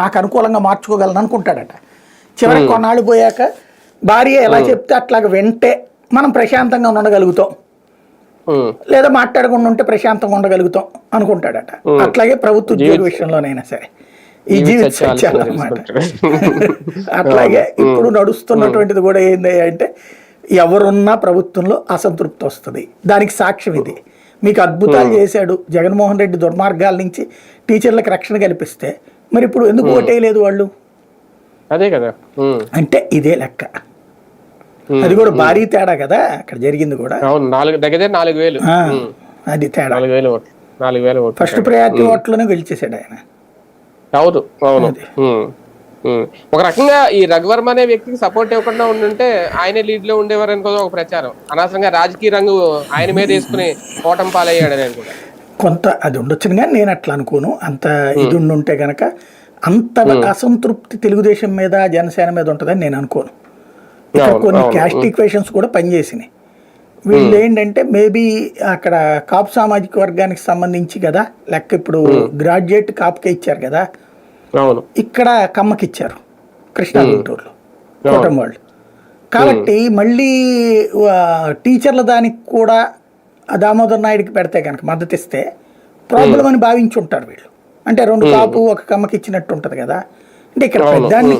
నాకు అనుకూలంగా మార్చుకోగలను అనుకుంటాడట. చివరికి కొన్నాళ్ళు పోయాక భార్య ఎలా చెప్తే అట్లాగ వెంటే మనం ప్రశాంతంగా ఉండగలుగుతాం. లేదా మాట్లాడకుండా ఉంటే ప్రశాంతంగా ఉండగలుగుతాం అనుకుంటాడట. అట్లాగే ప్రభుత్వ ఉద్యోగ విషయంలోనైనా సరే. ఈ జీవిత సత్యాలు అనమాట అట్లాగే ఇప్పుడు నడుస్తున్నటువంటిది కూడా ఏంది అంటే ఎవరున్నా ప్రభుత్వంలో అసంతృప్తి వస్తుంది. దానికి సాక్ష్యం ఇది. మీకు అద్భుతాలు చేశాడు జగన్మోహన్ రెడ్డి దుర్మార్గాల నుంచి టీచర్లకు రక్షణ కల్పిస్తే మరి ఇప్పుడు ఎందుకు ఓటేయలేదు వాళ్ళు? అదే కదా. అంటే ఇదే లెక్క. అది కూడా భారీ తేడా కదా అక్కడ జరిగింది కూడా. అవును నాలుగు దగ్గర నాలుగు వేలు. అది తేడా. నాలుగు వేలు ఓట్లు నాలుగు వేలు ఫస్ట్ ప్రయారిటీ ఓట్లోనే గెలిచేసాడు ఆయన. అవును అవును. ఒక రకంగా ఈ రఘువర్మ అనే వ్యక్తికి సపోర్ట్ ఇవ్వకుండా ఉండుంటే ఆయనే లీడ్లో ఉండేవారు అనుకో ఒక ప్రచారం. అనవసరంగా రాజకీయ రంగు ఆయన మీద వేసుకుని ఓటం పాలయ్యాడని అనుకుంటా కొంత అది ఉండొచ్చును కానీ నేను అట్లా అనుకోను. అంత ఇది ఉంటే గనక అంత అసంతృప్తి తెలుగుదేశం మీద జనసేన మీద ఉంటుందని నేను అనుకోను. కొన్ని. క్యాస్ట్ ఈక్వేషన్స్ కూడా పనిచేసినాయి. వీళ్ళు ఏంటంటే మేబీ అక్కడ కాపు సామాజిక వర్గానికి సంబంధించి కదా లెక్క ఇప్పుడు గ్రాడ్యుయేట్ కాపుకే ఇచ్చారు కదా ఇక్కడ కమ్మకి ఇచ్చారు కృష్ణా గుంటూరులో కూటమి వాళ్ళు. కాబట్టి మళ్ళీ టీచర్ల దానికి కూడా దామోదర్ నాయుడికి పెడితే కనుక మద్దతు ఇస్తే ప్రాబ్లం అని భావించి ఉంటారు వీళ్ళు. అంటే రెండు కాపు ఒక కమ్మకి ఇచ్చినట్టు ఉంటుంది కదా. అంటే ఇక్కడ పెద్దాన్ని